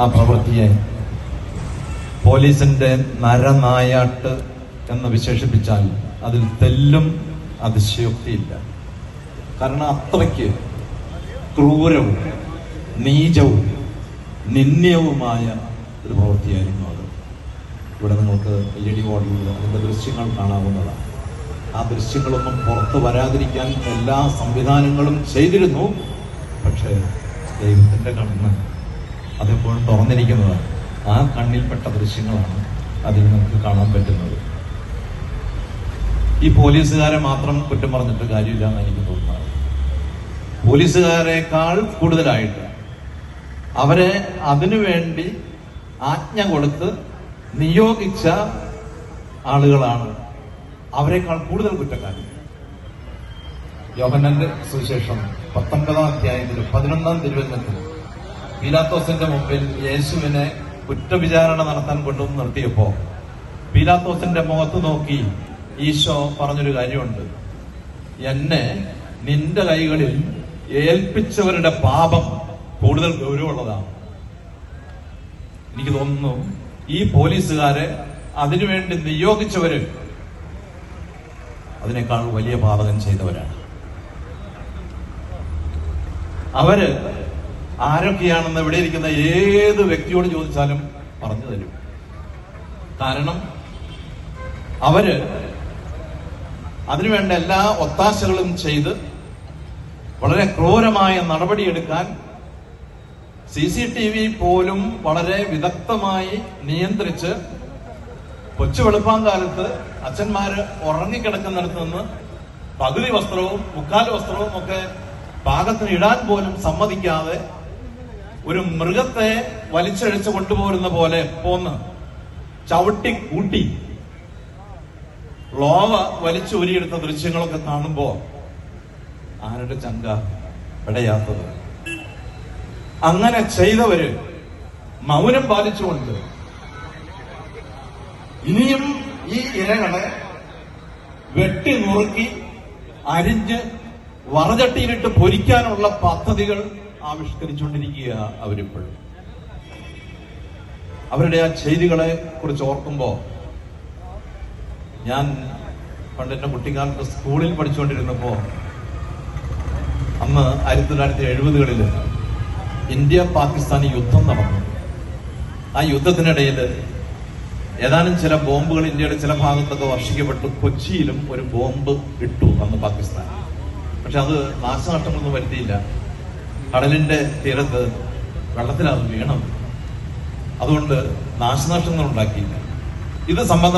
ആ പ്രവൃത്തിയെ പോലീസിന്റെ നരനായാട്ട് എന്ന് വിശേഷിപ്പിച്ചാൽ അതിൽ തെല്ലും അതിശയോക്തിയില്ല. കാരണം അത്രയ്ക്ക് ക്രൂരവും നീചവും നിന്ദ്യവുമായ ഒരു പ്രവൃത്തിയായിരുന്നു അത്. ഇവിടെ നിങ്ങൾക്ക് എൽ ഇ ഡി ബോർഡിൽ അതിന്റെ ദൃശ്യങ്ങൾ കാണാവുന്നതാണ്. ആ ദൃശ്യങ്ങളൊന്നും പുറത്തു വരാതിരിക്കാൻ എല്ലാ സംവിധാനങ്ങളും ചെയ്തിരുന്നു. പക്ഷേ ദൈവത്തിന്റെ കണ്ണ് അതെപ്പോഴും തുറന്നിരിക്കുന്നതാണ് ആ കണ്ണിൽപ്പെട്ട ദൃശ്യങ്ങളാണ് അതിൽ നമുക്ക് കാണാൻ പറ്റുന്നത്. ഈ പോലീസുകാരെ മാത്രം കുറ്റം പറഞ്ഞിട്ട് കാര്യമില്ല എന്ന് എനിക്ക് തോന്നുന്നത്. പോലീസുകാരെക്കാൾ കൂടുതലായിട്ട് അവരെ അതിനുവേണ്ടി ആജ്ഞ കൊടുത്ത് നിയോഗിച്ച ആളുകളാണ് അവരെക്കാൾ കൂടുതൽ കുറ്റക്കാരൻ യോഹനന്റെ സുവിശേഷം പത്തൊൻപതാം അധ്യായത്തിൽ പതിനൊന്നാം തിരുവചനത്തിൽ പീലാത്തോസിന്റെ മുമ്പിൽ യേശുവിനെ കുറ്റവിചാരണ നടത്താൻ കൊണ്ടുവന്ന് നിർത്തിയപ്പോ പീലാത്തോസിന്റെ മുഖത്ത് നോക്കി ഈശോ പറഞ്ഞൊരു കാര്യമുണ്ട്. എന്നെ നിന്റെ കൈകളിൽ ഏൽപ്പിച്ചവരുടെ പാപം കൂടുതൽ ഗൗരവമുള്ളതാണ്. എനിക്ക് തോന്നുന്നു ഈ പോലീസുകാരെ അതിനുവേണ്ടി നിയോഗിച്ചവര് അതിനേക്കാൾ വലിയ പാതകം ചെയ്തവരാണ്. അവർ ആരൊക്കെയാണെന്ന് ഇവിടെ ഇരിക്കുന്ന ഏത് വ്യക്തിയോട് ചോദിച്ചാലും പറഞ്ഞു തരും. കാരണം അവർ അതിനുവേണ്ട എല്ലാ ഒത്താശകളും ചെയ്ത് വളരെ ക്രൂരമായ നടപടിയെടുക്കാൻ സി സി ടി വി പോലും വളരെ വിദഗ്ധമായി നിയന്ത്രിച്ച് കൊച്ചു വെളുപ്പാങ്കാലത്ത് അച്ഛന്മാര് ഉറങ്ങിക്കിടക്കുന്നിടത്ത് നിന്ന് പകുതി വസ്ത്രവും മുക്കാൽ വസ്ത്രവും ഒക്കെ പാകത്തിന് ഇടാൻ പോലും സമ്മതിക്കാതെ ഒരു മൃഗത്തെ വലിച്ചഴിച്ച് കൊണ്ടുപോരുന്ന പോലെ പോന്ന് ചവിട്ടി കൂട്ടി ലോവ വലിച്ചു വലിച്ചൂരിയെടുത്ത ദൃശ്യങ്ങളൊക്കെ കാണുമ്പോ ആരുടെ ചങ്ക പെടയാത്തത്? അങ്ങനെ ചെയ്തവര് മൗനം പാലിച്ചുകൊണ്ട് ഇനിയും ഈ ഇരകളെ വെട്ടി നുറുക്കി അരിഞ്ഞ് വറചട്ടിയിലിട്ട് പൊരിക്കാനുള്ള പദ്ധതികൾ ആവിഷ്കരിച്ചുകൊണ്ടിരിക്കുക അവരിപ്പോഴും അവരുടെ ആ ചെയ്തികളെ കുറിച്ച് ഓർക്കുമ്പോ ഞാൻ പണ്ട് എന്റെ കുട്ടിക്കാലത്ത് സ്കൂളിൽ പഠിച്ചുകൊണ്ടിരുന്നപ്പോ അന്ന് ആയിരത്തി തൊള്ളായിരത്തി എഴുപതുകളിൽ ഇന്ത്യ പാകിസ്ഥാൻ യുദ്ധം നടന്നു. ആ യുദ്ധത്തിനിടയിൽ ഏതാനും ചില ബോംബുകൾ ഇന്ത്യയുടെ ചില ഭാഗത്തൊക്കെ വർഷിക്കപ്പെട്ടു. കൊച്ചിയിലും ഒരു ബോംബ് ഇട്ടു അന്ന് പാകിസ്ഥാൻ. പക്ഷെ അത് നാശനഷ്ടങ്ങളൊന്നും വരുത്തിയില്ല. കടലിന്റെ തീരത്ത് വെള്ളത്തിലത് വീണം. അതുകൊണ്ട് നാശനഷ്ടങ്ങൾ ഉണ്ടാക്കിയില്ല. ഇത് സംബന്ധം